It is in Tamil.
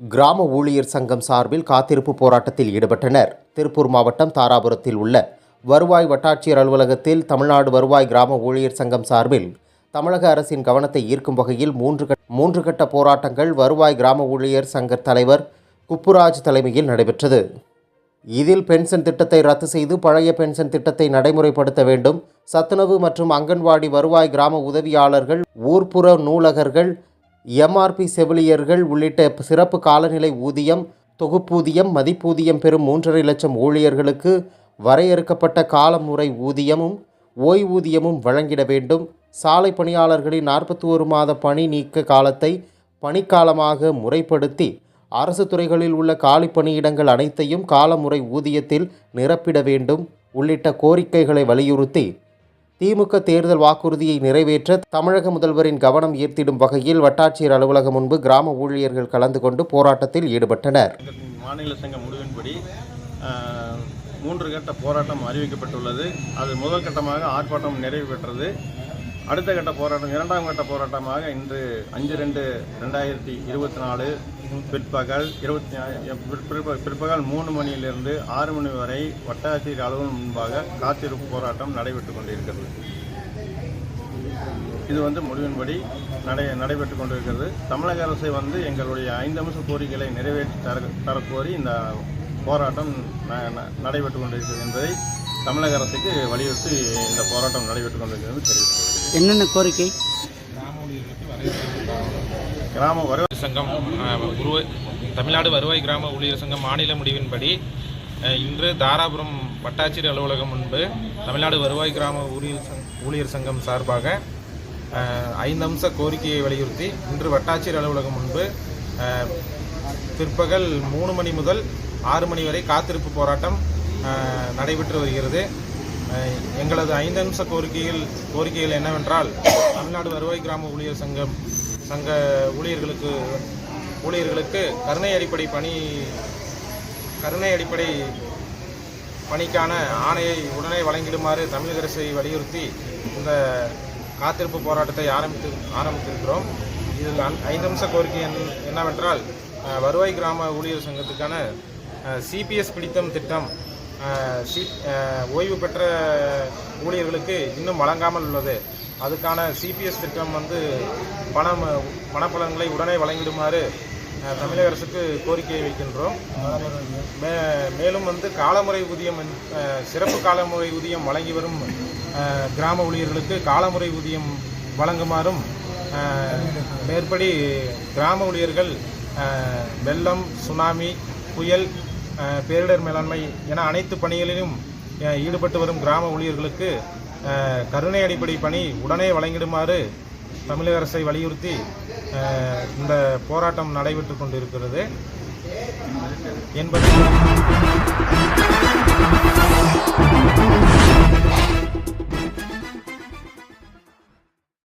கிராம ஊழியர் சங்கம் சார்பில் காத்திருப்பு போராட்டத்தில் ஈடுபட்டனர். திருப்பூர் மாவட்டம் தாராபுரத்தில் உள்ள வருவாய் வட்டாட்சியர் அலுவலகத்தில் தமிழ்நாடு வருவாய் கிராம ஊழியர் சங்கம் சார்பில் தமிழக அரசின் கவனத்தை ஈர்க்கும் வகையில் மூன்று கட் மூன்று கட்ட போராட்டங்கள் வருவாய் கிராம ஊழியர் சங்க தலைவர் குப்புராஜ் தலைமையில் நடைபெற்றது. இதில் பென்ஷன் திட்டத்தை ரத்து செய்து பழைய பென்ஷன் திட்டத்தை நடைமுறைப்படுத்த வேண்டும். சத்துணவு மற்றும் அங்கன்வாடி வருவாய் கிராம உதவியாளர்கள் ஊர்ப்புற நூலகர்கள் எம்ஆர்பி செவிலியர்கள் உள்ளிட்ட சிறப்பு காலநிலை ஊதியம் தொகுப்பூதியம் மதிப்பூதியம் பெறும் மூன்றரை லட்சம் ஊழியர்களுக்கு வரையறுக்கப்பட்ட காலமுறை ஊதியமும் ஓய்வூதியமும் வழங்கிட வேண்டும். சாலை பணியாளர்களின் நாற்பத்தி ஒரு மாத பணி நீக்க காலத்தை பணிக்காலமாக முறைப்படுத்தி அரசு துறைகளில் உள்ள காலி பணியிடங்கள் அனைத்தையும் காலமுறை ஊதியத்தில் நிரப்பிட வேண்டும். உள்ளிட்ட கோரிக்கைகளை வலியுறுத்தி திமுக தேர்தல் வாக்குறுதியை நிறைவேற்ற தமிழக முதல்வரின் கவனம் ஈர்த்திடும் வகையில் வட்டாட்சியர் அலுவலகம் முன்பு கிராம ஊழியர்கள் கலந்து கொண்டு போராட்டத்தில் ஈடுபட்டனர். மாநில சங்க முடிவின்படி ஆஹ், மூன்று கட்ட போராட்டம் அறிவிக்கப்பட்டுள்ளது. அது முதல் கட்டமாக ஆர்ப்பாட்டம் நிறைவு பெற்றது. அடுத்த கட்ட போராட்டம் இரண்டாம் கட்ட போராட்டமாக இன்று அஞ்சு ரெண்டு ரெண்டாயிரத்தி இருபத்தி நாலு பிற்பகல் இருபத்தி பிற்ப- பிற்பகல் மூணு மணியிலிருந்து ஆறு மணி வரை வட்டாட்சியர் அலுவலகம் முன்பாக காத்திருப்பு போராட்டம் நடைபெற்று கொண்டிருக்கிறது. இது வந்து முடிவின்படி நடை நடைபெற்று கொண்டிருக்கிறது. தமிழக அரசு வந்து எங்களுடைய ஐந்து அம்ச கோரிக்கைகளை நிறைவேற்றி தர தரக்கோரி இந்த போராட்டம் ந- நடைபெற்று கொண்டிருக்கிறது என்பதை தமிழக அரசுக்கு வலியுறுத்தி இந்த போராட்டம் நடைபெற்று கொண்டிருக்கிறது தெரிவித்துள்ளது என்னென்ன கோரிக்கை? கிராம வருவாய் சங்கம் உருவ தமிழ்நாடு வருவாய் கிராம ஊழியர் சங்கம் மாநில முடிவின்படி இன்று தாராபுரம் வட்டாட்சியர் அலுவலகம் முன்பு தமிழ்நாடு வருவாய் கிராம ஊழியர் சங் ஊழியர் சங்கம் சார்பாக ஐந்து அம்ச கோரிக்கையை வலியுறுத்தி இன்று வட்டாட்சியர் அலுவலகம் முன்பு பிற்பகல் மூணு மணி முதல் ஆறு மணி வரை காத்திருப்பு போராட்டம் நடைபெற்று வருகிறது. எங்களது ஐந்து அம்ச கோரிக்கைகள் கோரிக்கைகள் என்னவென்றால் தமிழ்நாடு வருவாய் கிராம ஊழியர் சங்கம் சங்க ஊழியர்களுக்கு ஊழியர்களுக்கு கருணை அடிப்படை பணி கருணை அடிப்படை பணிக்கான ஆணையை உடனே வழங்கிடுமாறு தமிழக அரசை வலியுறுத்தி இந்த காத்திருப்பு போராட்டத்தை ஆரம்பித்து ஆரம்பித்திருக்கிறோம். இதில் ஐந்து நிமிஷ கோரிக்கை என்னவென்றால் வருவாய் கிராம ஊழியர் சங்கத்துக்கான சிபிஎஸ் பிடித்தம் திட்டம் ஓய்வு பெற்ற ஊழியர்களுக்கு இன்னும் வழங்காமல் உள்ளது. அதுக்கான சிபிஎஸ் திட்டம் வந்து பணம் பணப்பலன்களை உடனே வழங்கிடுமாறு தமிழக அரசுக்கு கோரிக்கையை வைக்கின்றோம். மே மேலும் வந்து காலமுறை ஊதியம் சிறப்பு காலமுறை ஊதியம் வழங்கி வரும் கிராம ஊழியர்களுக்கு காலமுறை ஊதியம் வழங்குமாறும் மேற்படி கிராம ஊழியர்கள் வெள்ளம் சுனாமி புயல் பேரிடர் மேலாண்மை என அனைத்து பணிகளிலும் ஈடுபட்டு வரும் கிராம ஊழியர்களுக்கு கருணை அடிப்படை பணி உடனே வழங்கிடுமாறு தமிழக அரசை வலியுறுத்தி இந்த போராட்டம் நடைபெற்று கொண்டிருக்கிறது. என்பது